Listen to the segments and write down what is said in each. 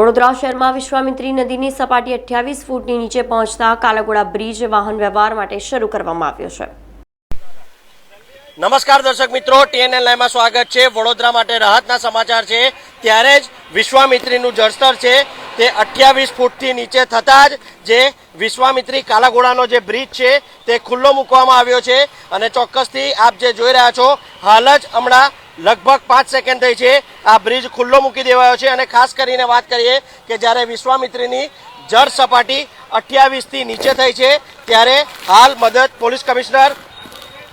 વડોદરા શહેરમાં વિશ્વામિત્રી નદીની સપાટી અઠ્યાવીસ ફૂટની નીચે પહોંચતા કાલાગોડા બ્રિજ વાહન વ્યવહાર માટે શરૂ કરવામાં આવ્યો છે. નમસ્કાર દર્શક મિત્રો ટીએનએલ લાઈવમાં સ્વાગત છે. વડોદરા માટે રાહતના સમાચાર છે. ત્યારે જ વિશ્વામિત્રીનું જળસ્તર છે તે અઠ્યાવીસ ફૂટથી નીચે થતાં જ જે વિશ્વામિત્રી કાલાઘોડાનો જે બ્રિજ છે તે ખુલ્લો મૂકવામાં આવ્યો છે. અને ચોક્કસથી આપ જે જોઈ રહ્યા છો, હાલ જ હમણાં લગભગ પાંચ સેકન્ડ થઈ છે. આ બ્રિજ ખુલ્લો મૂકી દેવાયો છે અને ખાસ કરીને વાત કરીએ કે જ્યારે વિશ્વામિત્રીની જળ સપાટી અઠ્યાવીસથી નીચે થઈ છે, ત્યારે હાલ મદદ પોલીસ કમિશનર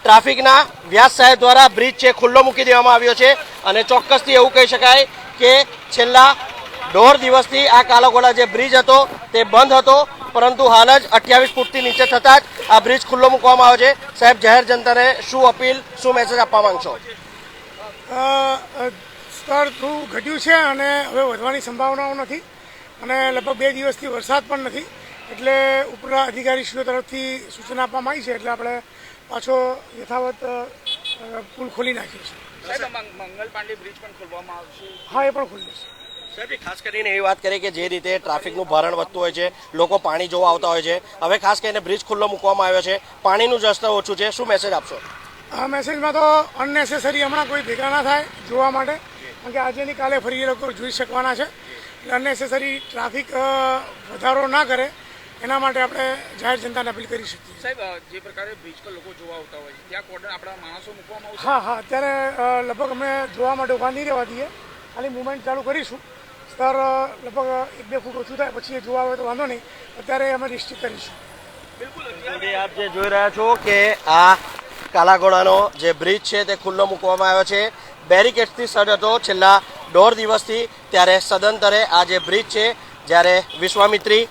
ટ્રાફિકના વ્યાસ સાહેબ દ્વારા બ્રિજ છે ખુલ્લો મૂકી દેવામાં આવ્યો છે અને ચોક્કસથી એવું કહી શકાય કે છેલ્લા દોઢ દિવસથી આ કાલાઘોડા જે બ્રિજ હતો તે બંધ હતો, પરંતુ હાલ જ અઠ્યાવીસ ફૂટથી નીચે થતાં જ આ બ્રિજ ખુલ્લો મૂકવામાં આવ્યો છે. સાહેબ, જાહેર જનતાને શું અપીલ, શું મેસેજ આપવા માંગશો? સ્તર થોડું ઘટ્યું છે અને હવે વધવાની સંભાવનાઓ નથી અને લગભગ બે દિવસથી વરસાદ પણ નથી. એટલે ઉપરના અધિકારીશ્રીઓ તરફથી સૂચના આપવામાં આવી છે એટલે આપણે પાછો યથાવત પુલ ખોલી નાખ્યો છે. મંગલ પાંડે બ્રિજ પણ ખોલવામાં આવશે. હા એ પણ ખુલ્લું છે. સાહેબ ખાસ કરીને એવી વાત કરીએ કે જે રીતે ટ્રાફિકનું ભારણ વધતું હોય છે લોકો પાણી જોવા આવતા હોય છે. હવે ખાસ કરીને બ્રિજ ખુલ્લો મૂકવામાં આવ્યો છે. પાણીનું જસ્તર ઓછું છે. શું મેસેજ આપશો? આ મેસેજમાં તો અનનેસેસરી હમણાં કોઈ ભેગા ના થાય જોવા માટે. કારણ કે આજે ની કાલે ફરી એ લોકો જોઈ શકવાના છે. એટલે અનનેસેસરી ટ્રાફિક વધારો ના કરે. એના માટે આપણે જાહેર જનતાને અપીલ કરી શકીએ. સાહેબ જે પ્રકારે બ્રિજ પર લોકો જોવા આવતા હોય છે ત્યાં કોર્ડન આપણા માણસો મૂકવામાં આવશે? હા હા અત્યારે લગભગ અમે જોવા માટે ઊભા નહીં રહેવા દઈએ. ખાલી મુવમેન્ટ ચાલુ કરીશું. સ્તર લગભગ એક બે ફૂટ ઓછું થાય પછી એ જોવા આવે તો વાંધો નહીં. અત્યારે અમે રિસ્ટ્રિક્ટ કરીશું. બિલકુલ આપ જે જોઈ રહ્યા છો કે આ કાલાઘોડાનો જે બ્રિજ છે તે ખુલ્લો મૂકવામાં આવ્યો છે. બેરિકેડથી સજ્જ હતો છેલ્લા દોઢ દિવસથી ત્યારે સદંતરે આ જે બ્રિજ છે, જ્યારે વિશ્વામિત્રી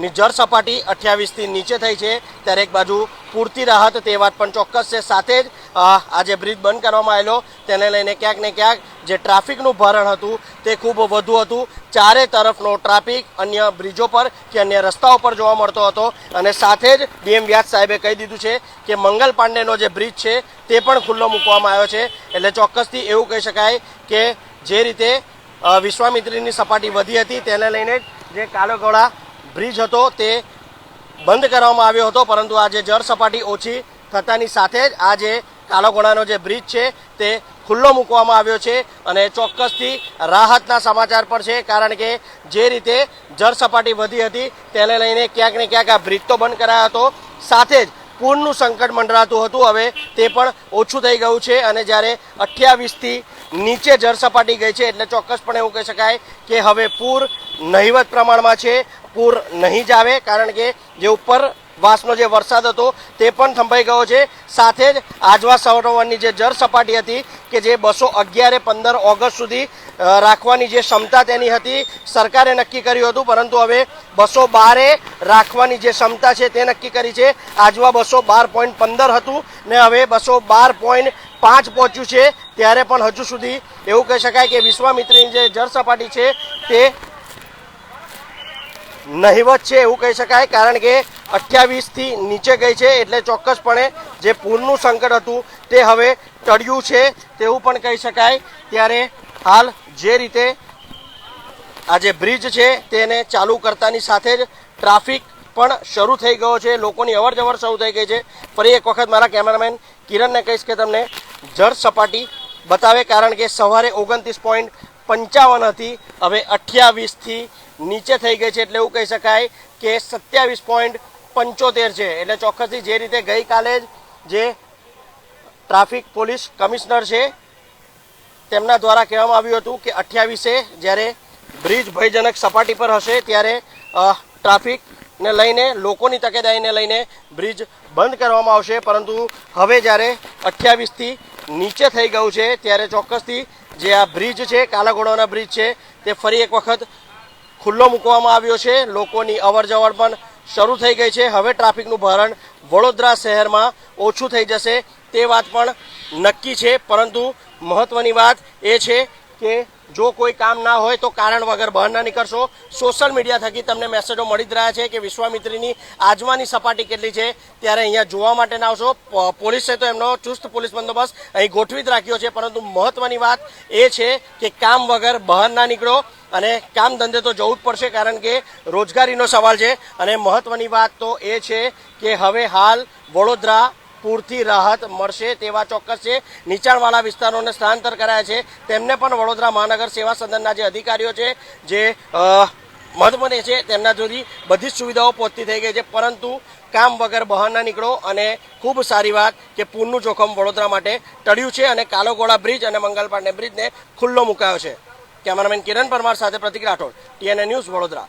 ની જળ સપાટી અઠ્યાવીસથી નીચે થઈ છે. ત્યારે એક બાજુ પૂરતી રાહત તે વાત પણ ચોક્કસ છે. સાથે જ આજે બ્રિજ બંધ કરવામાં આવેલો, તેને લઈને ક્યાંક ને ક્યાંક જે ટ્રાફિકનું ભારણ હતું, તે ખૂબ વધુ હતું. ચારે તરફનો ટ્રાફિક, અન્ય બ્રિજો પર કે અન્ય રસ્તાઓ પર જોવા મળતો હતો. અને સાથે જ ડીએમ વ્યાસ સાહેબે કહી દીધું છે કે મંગલ પાંડેનો જે બ્રિજ છે, તે પણ ખુલ્લો મૂકવામાં આવ્યો છે. એટલે ચોક્કસથી એવું કહી શકાય કે જે રીતે વિશ્વામિત્રીની સપાટી વધી હતી, તેને લઈને જે કાલોગોળા બ્રિજ હતો, તે બંધ કરવામાં આવ્યો હતો, પરંતુ આજે જળ સપાટી ઓછી થતાની સાથે જ આ જે કાલાઘોડાનો જે બ્રિજ છે, તે ખુલ્લો મૂકવામાં આવ્યો છે અને ચોક્કસથી રાહતના સમાચાર પણ છે, કારણ કે જે રીતે જળ સપાટી વધી હતી, તેને લઈને ક્યાંક ને ક્યાંક આ બ્રિજ તો બંધ કરાયો હતો. સાથે જ પૂરનું સંકટ મંડરાતું હતું, હવે તે પણ ઓછું થઈ ગયું છે અને જ્યારે અઠ્યાવીસથી નીચે જળ સપાટી ગઈ છે, એટલે ચોક્કસપણે એવું કહી શકાય કે હવે પૂર નહિવત પ્રમાણમાં છે. પૂર નહીં જ આવે કારણ કે જે ઉપર વાસનો જે વરસાદ હતો તે પણ થંભાઈ ગયો છે. સાથે જ આજવા સરોવરની જે જળ સપાટી હતી કે જે બસો અગિયારે પંદર ઓગસ્ટ સુધી રાખવાની જે ક્ષમતા તેની હતી, સરકારે નક્કી કર્યું હતું, પરંતુ હવે બસો બારે રાખવાની જે ક્ષમતા છે તે નક્કી કરી છે. આજવા બસો બાર પોઈન્ટ પંદર હતું ને હવે બસો બાર પોઈન્ટ પાંચ પહોંચ્યું છે. ત્યારે પણ હજુ સુધી એવું કહી શકાય કે વિશ્વામિત્રીની જે જળ સપાટી છે તે નહિવત છે એવું કહી શકાય, કારણ કે અઠ્યાવીસથી નીચે ગઈ છે એટલે ચોક્કસપણે જે પૂરનું સંકટ હતું તે હવે ટળ્યું છે તેવું પણ કહી શકાય. ત્યારે હાલ જે રીતે આ જે બ્રિજ છે તેને ચાલુ કરતાની સાથે જ ટ્રાફિક પણ શરૂ થઈ ગયો છે, લોકોની અવર જવર શરૂ થઈ ગઈ છે. ફરી એક વખત મારા કેમેરામેન કિરણને કહીશ કે તમને જળ સપાટી બતાવે, કારણ કે સવારે ઓગણત્રીસ પોઈન્ટ પંચાવન હતી, હવે અઠ્યાવીસથી નીચે થઈ ગઈ છે એટલે એવું કહી શકાય કે સત્યાવીસ પોઈન્ટ પંચોતેર છે. એટલે ચોક્કસથી જે રીતે ગઈકાલે જ જે ટ્રાફિક પોલીસ કમિશનર છે, તેમના દ્વારા કહેવામાં આવ્યું હતું કે અઠ્યાવીસે જ્યારે બ્રિજ ભયજનક સપાટી પર હશે ત્યારે ટ્રાફિકને લઈને, લોકોની તકેદારીને લઈને બ્રિજ બંધ કરવામાં આવશે. પરંતુ હવે જ્યારે અઠ્યાવીસથી નીચે થઈ ગયું છે, ત્યારે ચોક્કસથી જે આ બ્રિજ છે, કાલાઘોડાના બ્રિજ છે, તે ફરી એક વખત ખુલ્લો મૂકવામાં આવ્યો છે. લોકોની અવર જવર પણ શરૂ થઈ ગઈ છે. હવે ટ્રાફિકનું ભારણ વડોદરા શહેરમાં ઓછું થઈ જશે. તે વાત પણ નક્કી છે. પરંતુ મહત્વની વાત એ છે કે જો કોઈ કામ ના હોય તો કારણ વગર બહાર ના નીકળશો. સોશિયલ મીડિયા થકી તમને મેસેજો મળી જ રહ્યા છે કે વિશ્વામિત્રીની આજમાની સપાટી કેટલી છે. ત્યારે અહીંયા જોવા માટે ના આવશો પોલીસે તો એમનો ચુસ્ત પોલીસ બંદોબસ્ત અહીં ગોઠવી જ રાખ્યો છે. પરંતુ મહત્વની વાત એ છે કે કામ વગર બહાર ના નીકળો અને કામ ધંધે તો જવું જ પડશે કારણ કે રોજગારીનો સવાલ છે. અને મહત્વની વાત તો એ છે કે હવે હાલ વડોદરા પૂરથી રાહત મળશે તેવા ચોક્કસ છે નીચાણવાળા વિસ્તારોને સ્થળાંતર કરાયા છે. તેમને પણ વડોદરા મહાનગર સેવા સદનના જે અધિકારીઓ છે, જે મહત્વની છે, તેમના સુધી બધી જ સુવિધાઓ પહોંચતી થઈ ગઈ છે. પરંતુ કામ વગર બહાર ના નીકળો અને ખૂબ સારી વાત કે પૂરનું જોખમ વડોદરા માટે ટળ્યું છે અને કાલોગોળા બ્રિજ અને મંગલ પાંડે બ્રિજને ખુલ્લો મુકાયો છે. કેમેરામેન કિરણ પરમાર સાથે પ્રતિક રાઠોડ, ટીએનએ ન્યૂઝ વડોદરા.